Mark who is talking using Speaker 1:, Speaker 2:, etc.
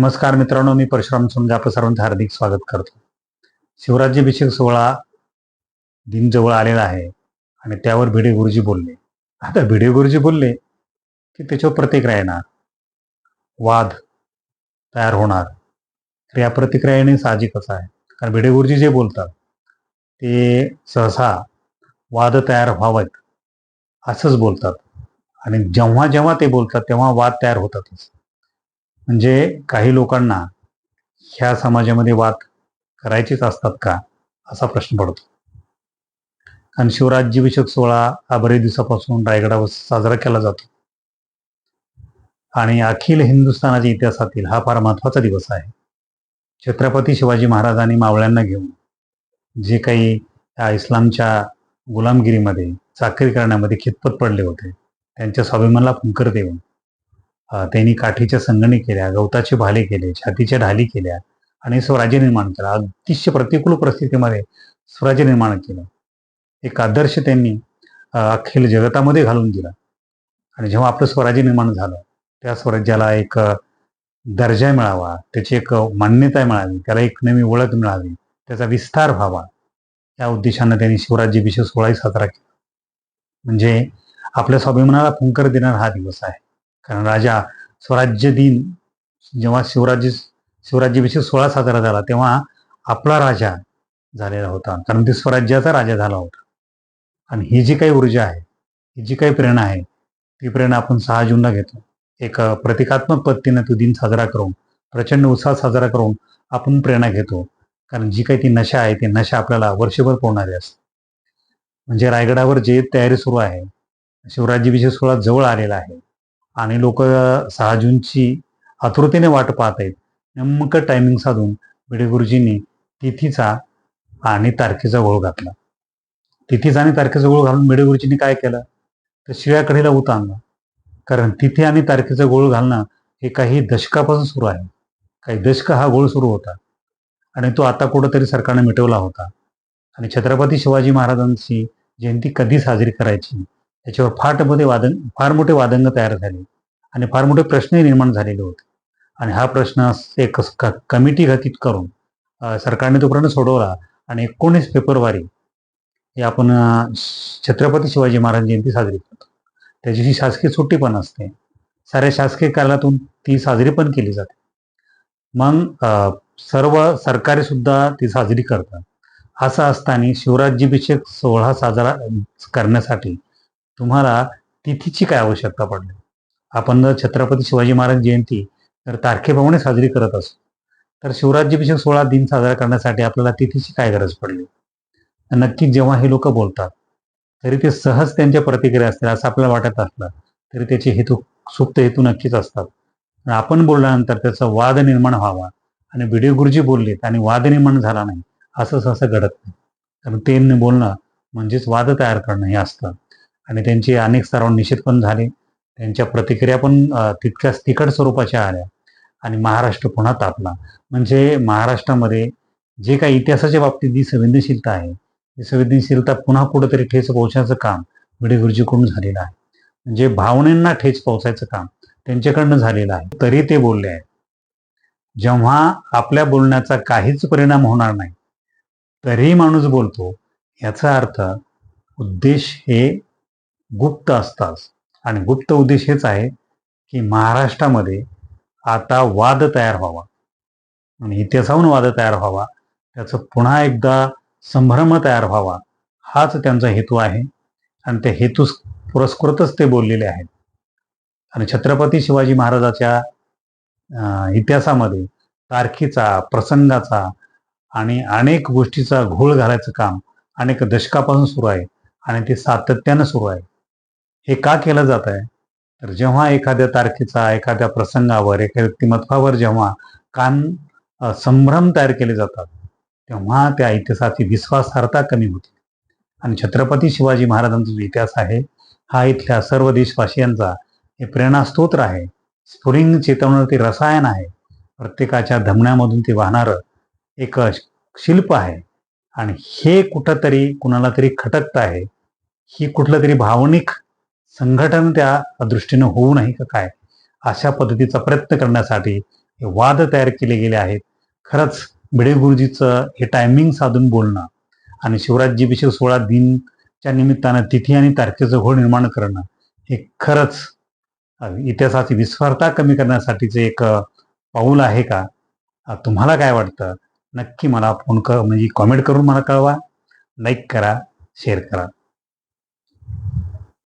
Speaker 1: नमस्कार मित्रांनो मी परशुराम समजा आपलं सर्वांचं हार्दिक स्वागत करतो. शिवराज्याभिषेक सोहळा दिन जवळ आलेला आहे आणि त्यावर भिडे गुरुजी बोलले. आता भिडे गुरुजी बोलले की त्याच्यावर प्रतिक्रिया येणार. वाद तयार होणार. क्रिया या प्रतिक्रिया येणे साहजिकच आहे. कारण भिडे गुरुजी जे बोलतात ते सहसा वाद तयार व्हावेत असंच बोलतात. आणि जेव्हा जेव्हा ते बोलतात तेव्हा वाद तयार होतातच. म्हणजे काही लोकांना ह्या समाजामध्ये वाद करायचेच असतात का असा प्रश्न पडतो. कारण शिवराज्यभिषेक सोहळा हा बरेच दिवसापासून रायगडावर साजरा केला जातो. आणि अखिल हिंदुस्थानाच्या इतिहासातील हा फार महत्त्वाचा दिवस आहे. छत्रपती शिवाजी महाराजांनी मावळ्यांना घेऊन जे काही या इस्लामच्या गुलामगिरीमध्ये चाकरी करण्यामध्ये खितपत पडले होते त्यांच्या स्वाभिमानाला फुंकर देऊन त्यांनी काठीच्या संगणी केल्या गवताचे भाले केले छातीच्या ढाली केल्या आणि स्वराज्य निर्माण केला. अतिशय प्रतिकूल परिस्थितीमध्ये स्वराज्य निर्माण केलं. एक आदर्श त्यांनी अखिल जगतामध्ये घालून दिला. आणि जेव्हा आपलं स्वराज्य निर्माण झालं त्या स्वराज्याला एक दर्जा मिळावा त्याची एक मान्यता मिळावी त्याला एक नवी ओळख मिळावी त्याचा विस्तार व्हावा या उद्देशानं त्यांनी शिवराज्याभिषेक सोहळाही साजरा केला. म्हणजे आपल्या स्वाभिमानाला फुंकर देणारा हा दिवस आहे. कारण राजा स्वराज्य दिन जेव्हा शिवराज्य शिवराज्याभिषेक सोळा साजरा झाला तेव्हा आपला राजा झालेला होता. कारण ते स्वराज्याचा राजा झाला होता. आणि ही जी काही ऊर्जा आहे ही जी काही प्रेरणा आहे ती प्रेरणा आपण सहा जूनला घेतो. एक प्रतिकात्मक पद्धतीनं तो दिन साजरा करून प्रचंड उत्साह साजरा करून आपण प्रेरणा घेतो. कारण जी काही ती नशा आहे ती नशा आपल्याला वर्षभर पोहणारी असते. म्हणजे रायगडावर जे तयारी सुरू आहे शिवराज्याभिषेक सोहळा जवळ आलेला आहे. आणि लोक सहा जूनची आतुरतेने वाट पाहत आहेत. नेमकं टायमिंग साधून भिडे गुरुजींनी तिथीचा आणि तारखेचा गोळ घातला. तिथीचा आणि तारखेचा गोळ घालून भिडे गुरुजींनी काय केलं? तर शिव्याकडेला उत आणला. कारण तिथी आणि तारखेचा गोळ घालणं हे काही दशकापासून सुरू आहे. काही दशक हा गोळ सुरू होता. आणि तो आता कुठंतरी सरकारने मिटवला होता. आणि छत्रपती शिवाजी महाराजांची जयंती कधी साजरी करायची? त्याच्यावर फारमध्ये वादंग फार मोठे वादंग तयार झाले आणि फार मोठे प्रश्नही निर्माण झालेले होते. आणि हा प्रश्न एक क- कमिटी गठीत करून सरकारने तो प्रश्न सोडवला आणि एकोणीस फेब्रुवारी हे आपण छत्रपती शिवाजी महाराज जयंती साजरी करतो. त्या दिवशी शासकीय सुट्टी पण असते. साऱ्या शासकीय कालातून ती साजरी पण केली जाते. मग सर्व सरकारी सुद्धा ती साजरी करतात. असं असताना शिवराज्याभिषेक सोहळा साजरा करण्यासाठी तुम्हाला तिथीची काय आवश्यकता पडली? आपण जर छत्रपती शिवाजी महाराज जयंती तर तारखेप्रमाणे साजरी करत असतो तर शिवराज्याभिषेक सोळा दिन साजरा करण्यासाठी आपल्याला तिथीची काय गरज पडली? नक्की जेव्हा हे लोक बोलतात तरी ते सहज त्यांच्या प्रतिक्रिया असतील असं आपल्याला वाटत असलं तरी त्याचे हेतू सुप्त हेतू नक्कीच असतात. आपण बोलल्यानंतर त्याचा वाद निर्माण व्हावा आणि भिडे गुरुजी बोललेत आणि वाद निर्माण झाला नाही असं सहसा घडत नाही. कारण ते बोलणं म्हणजेच वाद तयार करणं हे असतं. आणि त्यांचे अनेक स्तरावर निषेध पण झाले. त्यांच्या प्रतिक्रिया पण तितक्याच तिखट स्वरूपाच्या आल्या. आणि महाराष्ट्र पुन्हा तापला. म्हणजे महाराष्ट्रामध्ये जे काही इतिहासाच्या बाबतीत जी संवेदनशीलता आहे ती संवेदनशीलता पुन्हा कुठेतरी ठेच पोहोचण्याचं काम भिडे गुरुजीकडून झालेलं आहे. म्हणजे भावनेंना ठेच पोहोचायचं काम त्यांच्याकडनं झालेलं आहे. तरी ते बोलले आहेत. जेव्हा आपल्या बोलण्याचा काहीच परिणाम होणार नाही तरीही माणूस बोलतो. याचा अर्थ उद्देश हे गुप्त असतात. आणि गुप्त उद्देश हेच आहे की महाराष्ट्रामध्ये आता वाद तयार व्हावा. आणि इतिहासाहून वाद तयार व्हावा. त्याचं पुन्हा एकदा संभ्रम तयार व्हावा. हाच त्यांचा हेतू आहे. आणि त्या हेतूस पुरस्कृतच ते बोललेले आहेत. आणि छत्रपती शिवाजी महाराजाच्या इतिहासामध्ये तारखेचा प्रसंगाचा आणि अनेक गोष्टीचा घोळ घालायचं काम अनेक दशकापासून सुरू आहे. आणि ते सातत्यानं सुरू आहे. हे का केलं जात आहे? तर जेव्हा एखाद्या तारखेचा एखाद्या प्रसंगावर एखाद्या व्यक्तिमत्वावर जेव्हा कान संभ्रम तयार केले जातात तेव्हा त्या इतिहासाची विश्वासार्हता कमी होते. आणि छत्रपती शिवाजी महाराजांचा जो इतिहास आहे हा इथल्या सर्व देशवासियांचा हे प्रेरणास्तोत्र आहे. स्फुरिंग चेतवणारं ते रसायन आहे. प्रत्येकाच्या धमण्यामधून ते वाहणारं एक शिल्प आहे. आणि हे कुठंतरी कुणाला तरी खटकत आहे. ही कुठलं तरी भावनिक संघटन त्या दृष्टीनं होऊ नाही का काय? अशा पद्धतीचा प्रयत्न करण्यासाठी हे वाद तयार केले गेले आहेत. खरंच भिडे गुरुजीचं हे टायमिंग साधून बोलणं आणि शिवराज्याभिषेक सोळा दिनच्या निमित्तानं तिथी आणि तारखेचं घोळ निर्माण करणं हे खरंच इतिहासाची विस्वारता कमी करण्यासाठीचं एक पाऊल आहे का? तुम्हाला काय वाटतं? नक्की मला फोन कर म्हणजे कॉमेंट करून मला कळवा. लाईक करा शेअर करा.